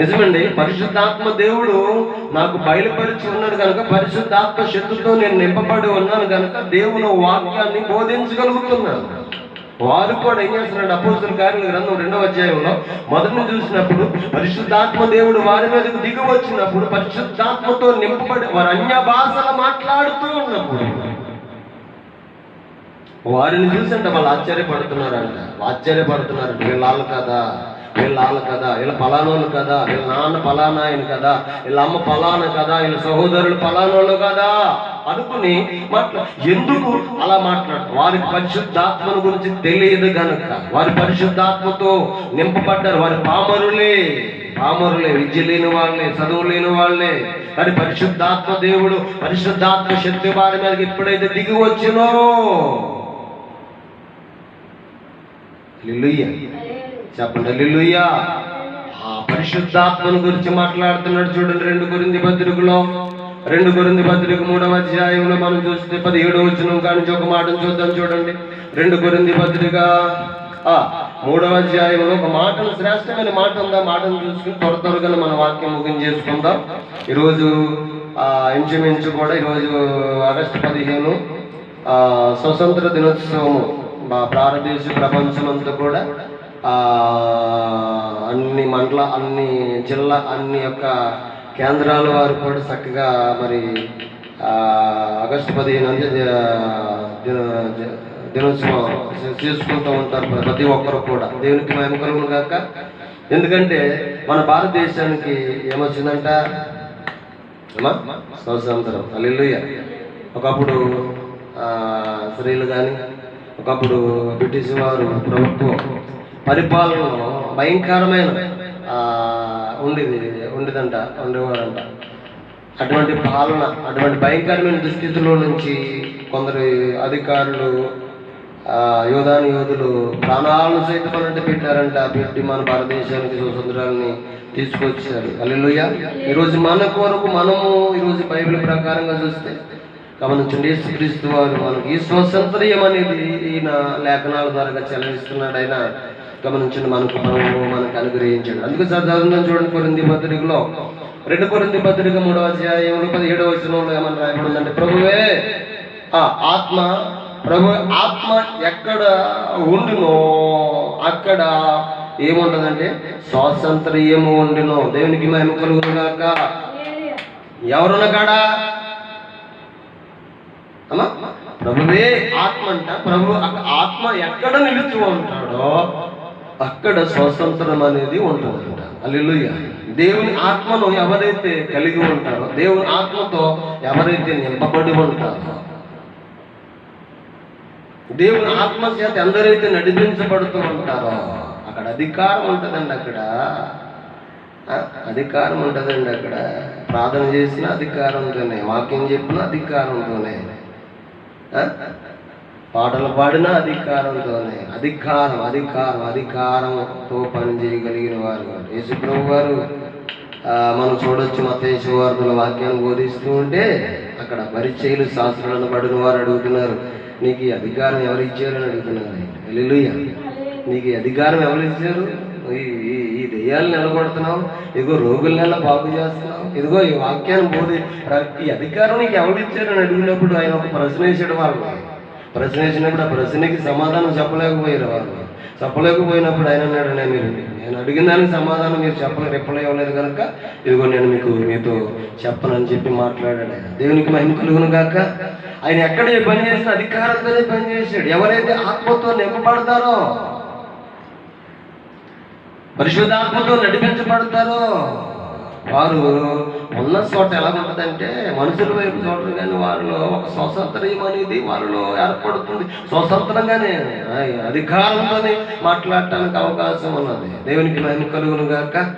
నిజమండి పరిశుద్ధాత్మ దేవుడు నాకు బయలుపరిచి ఉన్నాడు కనుక పరిశుద్ధాత్మ శక్తితో నేను నింపబడి ఉన్నాను కనుక దేవుని వాక్యాన్ని బోధించగలుగుతున్నాను. వారు కూడా ఏం చేస్తున్నాడు అపోస్తుల కార్యుల గ్రంథం రెండవ అధ్యాయంలో మొదటిని చూసినప్పుడు పరిశుద్ధాత్మ దేవుడు వారి మీదకు దిగి వచ్చినప్పుడు పరిశుద్ధాత్మతో నింపబడి వారు అన్య భాషలు మాట్లాడుతూ ఉన్నప్పుడు వారిని చూసంటే వాళ్ళు ఆశ్చర్యపడుతున్నారంట. ఆశ్చర్యపడుతున్నారు వీళ్ళ కదా. వీళ్ళ వాళ్ళు కదా వీళ్ళ పలానోళ్ళు కదా వీళ్ళ నాన్న పలానా ఆయన కదా వీళ్ళ అమ్మ పలానా కదా వీళ్ళ సహోదరులు పలానోళ్ళు కదా అనుకుని మాట్లా ఎందుకు అలా మాట్లాడు వారి పరిశుద్ధాత్మను గురించి తెలియదు గనుక వారి పరిశుద్ధాత్మతో నింపబడ్డారు. వారి పామరులే పామరులే విద్య లేని వాళ్ళే చదువు లేని వాళ్ళే. కానీ పరిశుద్ధాత్మ దేవుడు పరిశుద్ధాత్మ శక్తి వారి మీదకి ఎప్పుడైతే దిగి వచ్చినో చెప్పండి. హల్లెలూయా. ఆ పరిశుద్ధాత్మను గురించి మాట్లాడుతున్నాడు చూడండి రెండు గురించి పత్రికలో. రెండు గురించి పత్రిక మూడవ అధ్యాయంలో మనం చూస్తే పదిహేడు వచ్చిన కానీ ఒక మాటను చూద్దాం చూడండి. రెండు గురించి పత్రిక ఆ మూడవ అధ్యాయంలో ఒక మాటను శ్రేష్టమైన మాట ఉందా? మాటను చూసుకుని త్వర త్వరగా మన వాక్యం ముగించేసుకుందాం ఈరోజు ఇంచుమించు కూడా ఈరోజు ఆగస్టు పదిహేను ఆ స్వతంత్ర దినోత్సవము మా భారతదేశ ప్రపంచమంతా కూడా అన్ని మండల అన్ని జిల్లా అన్ని యొక్క కేంద్రాల వారు కూడా చక్కగా మరి ఆగస్టు పదిహేను దినోత్సవం చేసుకుంటూ ఉంటారు ప్రతి ఒక్కరు కూడా. దేవునికి మేము కలుగును కాక ఎందుకంటే మన భారతదేశానికి ఏమొచ్చిందంట? సంవత్సరం స్వతంత్రం ఒకప్పుడు స్త్రీలు కానీ ఒకప్పుడు బ్రిటిష్ వారు ప్రభుత్వం పరిపాలనలో భయంకరమైన ఆ, ఉండేది ఉండేదంట ఉండేవారంట అటువంటి పాలన అటువంటి భయంకరమైన దుస్థితిలో నుంచి కొందరు అధికారులు ఆ, యోధాని యోధులు ప్రాణాలను సైతం అన్నట్టు పెట్టారంట. పెట్టి మన భారతదేశానికి స్వతంత్రాన్ని తీసుకొచ్చారు. అల్లెలుయ్య ఈరోజు మన కొరకు మనము ఈరోజు బైబిల్ ప్రకారంగా చూస్తే గమనించండి యేసుక్రీస్తు వారు మనకి ఈ స్వతంత్రం అనేది ఈయన లేఖనాల ద్వారా చెల్లిస్తున్నాడు ఆయన గమనించండి మనకు మనము మనకు అనుగ్రహించాడు. అందుకు సాధారణంగా చూడండి కొరింది పత్రికలో. రెండు కొరింది పత్రిక మూడవ అధ్యాయంలో పదిహేడవ వచనంలో ఏమని రాయబడిందంటే ప్రభువే ఆ ఆత్మ ప్రభు ఆత్మ ఎక్కడ ఉండునో అక్కడ ఏముంటదంటే స్వాతంత్ర్యము ఉండును. దేవునికి మేము కలుగుతున్నాక ఎవరున్న కాడా? అమ్మా ప్రభువే ఆత్మ అంట ప్రభు ఆత్మ ఎక్కడ నిలుచు ఉంటాడో అక్కడ స్వతంత్రం అనేది ఉంటుందంట అల్లుయ్య దేవుని ఆత్మను ఎవరైతే కలిగి ఉంటారో దేవుని ఆత్మతో ఎవరైతే నింపబడి ఉంటారో దేవుని ఆత్మ చేత ఎందరైతే నడిపించబడుతూ ఉంటారో అక్కడ అధికారం ఉంటుందండి అక్కడ. అధికారం ఉంటుందండి అక్కడ. ప్రార్థన చేసిన అధికారంతోనే వాక్యం చెప్పిన అధికారంతోనే పాటలు పాడిన అధికారంతోనే. అధికారం అధికారం అధికారంతో పని చేయగలిగిన వారు యేసుప్రభు వారు మనం చూడొచ్చు మతేశ్వ వార్తల వాక్యాన్ని బోధిస్తూ ఉంటే అక్కడ పరిచయలు శాస్త్రాలను పడిన వారు అడుగుతున్నారు. నీకు ఈ అధికారం ఎవరు ఇచ్చారు అని అడుగుతున్నారు హల్లెలూయా. నీకు ఈ అధికారం ఎవరు ఇచ్చారు ఈ- ఈ- దెయ్యాలను నిలబడుతున్నావు ఇదిగో రోగుల్ని బాగు చేస్తున్నావు? ఇదిగో ఈ వాక్యాన్ని బోధి ఈ అధికారం నీకు ఎవరు ఇచ్చారు అని అడిగినప్పుడు ఆయన ఒక ప్రశ్న వేసాడు వాళ్ళు ప్రశ్న వేసినప్పుడు ఆ ప్రశ్నకి సమాధానం చెప్పలేకపోయారు వాళ్ళు. చెప్పలేకపోయినప్పుడు ఆయన అన్నాడు నేను మీరు నేను అడిగిన దానికి సమాధానం మీరు చెప్పలే రిప్లై ఇవ్వలేదు కనుక ఇదిగో నేను మీకు మీతో చెప్పనని చెప్పి మాట్లాడాడు ఆయన. దేవునికి మహిమ కలుగును గాక. ఆయన ఎక్కడ పని చేసిన అధికారంతోనే పని చేశాడు. ఎవరైతే ఆత్మతో నింపబడతారో పరిశుద్ధాత్మతో నడిపించబడతారో వారు ఉన్న చోట ఎలా ఉంటుందంటే మనుషుల వైపు చూడరు కానీ వారిలో ఒక స్వతంత్రం అనేది వారిలో ఏర్పడుతుంది. స్వతంత్రంగానే ఆ, అధికారంతోనే మాట్లాడటానికి అవకాశం ఉన్నది. దేవునికి మహిమ కలుగును గాక.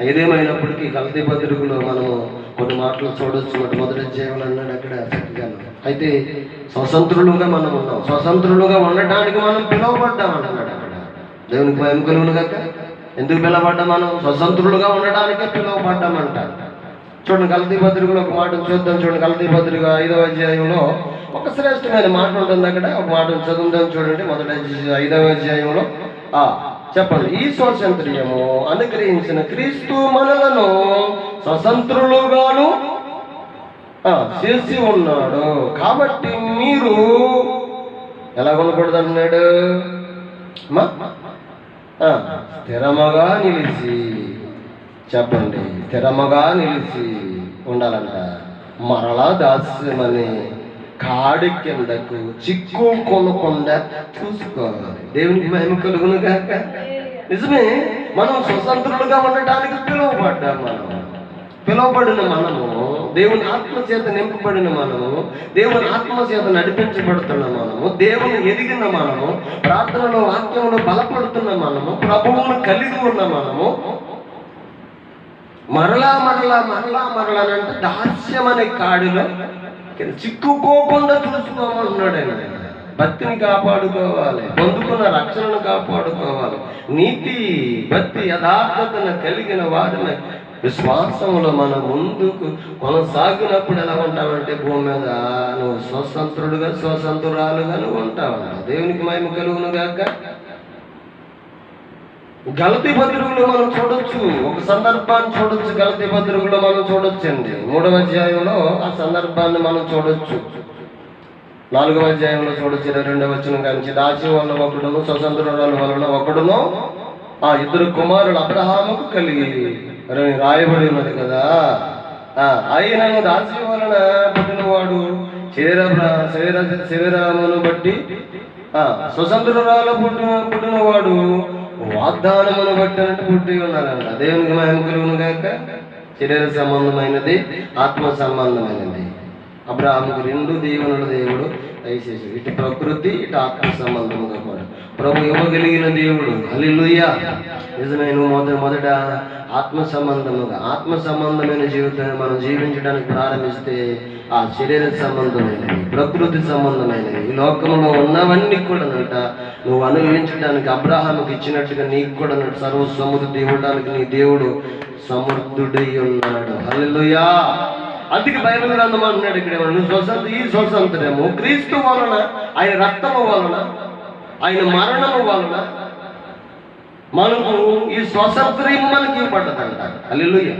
ఏదేమైనప్పటికీ కల్తీ పత్రికలో మనము కొన్ని మాటలు చూడొచ్చు. మొట్ట మొదటి అధ్యాయంలో అన్నాడు అక్కడ చక్కగా అయితే స్వతంత్రులుగా మనం ఉన్నాం. స్వతంత్రులుగా ఉండటానికి మనం పిలువబడ్డాం అంటున్నాడు అక్కడ. దేవునికి భయం కలుగును గాక. ఎందుకు పిలవబడ్డాం మనం? స్వతంత్రులుగా ఉండడానికే పిలువబడ్డామంట చూడండి కల్తీ పత్రికలో ఒక మాట చూద్దాం చూడండి కల్తీ పత్రిక ఐదవ అధ్యాయంలో ఒక శ్రేష్టమైన మాట ఉంటుంది అక్కడ ఒక మాట చదువుదాం చూడండి మొదటి ఐదవ అధ్యాయంలో. ఆ చెప్పండి ఈ స్వాతంత్ర్యము అనుగ్రహించిన క్రీస్తు మనలను స్వతంత్రులుగాను చేసి ఉన్నాడు. కాబట్టి మీరు ఎలా కొనకూడదు అన్నాడు స్థిరముగా నిలిచి చెప్పండి. స్థిరముగా నిలిచి ఉండాలంట. మరలా దాస్యమని కాడి కిందకు చిక్కు కొనకుండా చూసుకోవాలి దేవునికి మహిమ కలుగును కాక నిజమే మనం స్వతంత్రులుగా ఉండటానికి పిలువబడ్డాం మనం. పిలువబడిన మనము దేవుని ఆత్మ చేత నింపబడిన మనము దేవుని ఆత్మ చేత నడిపించబడుతున్న మనము దేవుని ఎదిగిన మనము ప్రార్థనలో వాక్యంలో బలపడుతున్న మనము ప్రభువును కలిగి ఉన్న మనము మరలా మరలా మరలా మరలా అంటే దాస్యం అనే కాడిలో చిక్కుకోకుండా చూసుకోమంటున్నాడు ఆయన. భక్తిని కాపాడుకోవాలి పొందుకున్న రక్షణను కాపాడుకోవాలి. నీతి భక్తి యథార్థతను కలిగిన వారిని విశ్వాసంలో మన ముందుకు కొనసాగినప్పుడు ఎలా ఉంటావంటే భూమి మీద నువ్వు స్వతంత్రుడుగా స్వతంత్రురాలుగా నువ్వు ఉంటావు. దేవునికి మహిమ కలుగును గాక గలతి పత్రికలో మనం చూడొచ్చు. ఒక సందర్భాన్ని చూడొచ్చు. గలతి పత్రికలో మనం చూడొచ్చండి మూడవ అధ్యాయంలో ఆ సందర్భాన్ని మనం చూడొచ్చు. నాలుగవ అధ్యాయంలో చూడొచ్చు ఇరవై రెండవ వచ్చిన కానీ దాచి వల్ల ఒకడును స్వతంత్రురాలు వలన ఒకడును ఆ ఇద్దరు కుమారులు అబ్రహాముకు కలిగి రాయబడి ఉన్నది కదా. ఆయనను దాసి వలన పుట్టినవాడు శరీర శరీర శరీరమును బట్టి ఆ, స్వతంత్రురాలు పుట్టిన పుట్టినవాడు వాగ్దానమును బట్టి పుట్టి ఉన్నారంట. దేవునికి మహిమ కలుగును గాక శరీర సంబంధమైనది ఆత్మ సంబంధమైనది. అబ్రాహాముకు రెండు దీవెనల దేవుడు దయచేసి ఇటు ప్రకృతి ఇటు ఆత్మ సంబంధముగా కూడా. ప్రభు ఇవ్వగలిగిన దేవుడు. హల్లెలూయా. నిజమైన మొదట మొదట ఆత్మ సంబంధముగా ఆత్మ సంబంధమైన జీవితాన్ని మనం జీవించడానికి ప్రారంభిస్తే ఆ శరీర సంబంధమైనవి ప్రకృతి సంబంధమైనవి ఈ లోకంలో ఉన్నవన్నీ కూడా నట నువ్వు అనుభవించడానికి అబ్రాహాముకి ఇచ్చినట్టుగా నీకు కూడా నట సర్వ సమృద్ధి ఇవ్వడానికి నీ దేవుడు సమర్థుడై ఉన్నాడు హల్లెలూయా. అందుకే బైబిల్ గ్రంథం అంటున్నాడు ఇక్కడ నువ్వు స్వతంత్ర ఈ స్వతంత్రము క్రీస్తు వలన ఆయన రక్తము వలన ఆయన మరణము వలన మనకు ఈ స్వతంత్రం మనకి ఇవ్వబడ్డదంట. అల్లెలుయ్య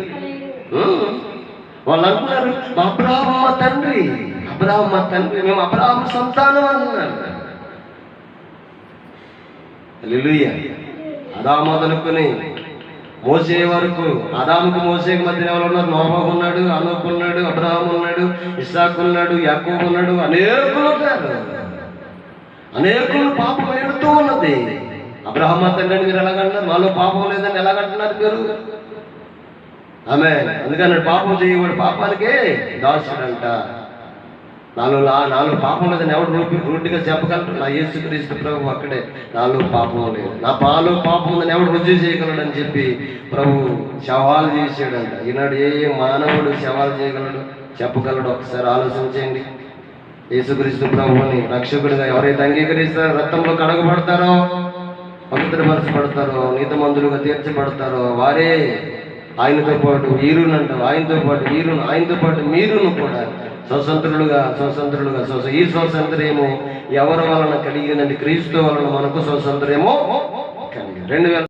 వాళ్ళు అంటున్నారు మా తండ్రి అబ్రాహ్మ తండ్రి మేము అబ్రాహ్మ సంతానం అంటున్నారు. అల్లెలుయ్య అదా మోసే వరకు అదాముకు మోసేకి మధ్య ఎవరు ఉన్నారు? నోబాబు ఉన్నాడు అనూప్ ఉన్నాడు అబ్రహాం ఉన్నాడు ఇస్సాకు ఉన్నాడు యాకూబ్ ఉన్నాడు అనేకులు ఉంటారు అనేకులు పాపం ఎడుతూ ఉన్నది. అబ్రహం తండ్రి మీరు ఎలాగంటున్నారు మాలో పాపం లేదని ఎలాగంటున్నారు మీరు? ఆమె అందుకని పాపం చేయవాడు పాపానికే దాసుడంట. నాలో నాలుగు పాపం లేదని ఎవడు రూపి రూటిగా చెప్పగలరు? నా యేసు క్రీస్తు ప్రభు అక్కడే. నాలుగు పాపం లేదు. నా పాలో పాపం ఉందని ఎవడు రుజువు చేయగలడని చెప్పి ప్రభు శవాలు చేసాడంట ఈనాడు ఏ మానవుడు శవాలు చేయగలడు? చెప్పగలడు. ఒకసారి ఆలోచించండి. యేసుక్రీస్తు ప్రభువుని రక్షకుడిగా ఎవరైతే అంగీకరిస్తారో రక్తంలో కడగబడతారో పవిత్రపరచబడతారో నీతిమంతులుగా తీర్చబడతారో వారే ఆయనతో పాటు వీరునంట ఆయనతో పాటు వీరును ఆయనతో పాటు మీరును కూడా స్వతంత్రులుగా స్వతంత్రులుగా స్వ ఈ స్వతంత్రము ఎవరి వలన కలిగినది? క్రీస్తు వలన మనకు స్వతంత్రమో కలిగింది రెండు వేల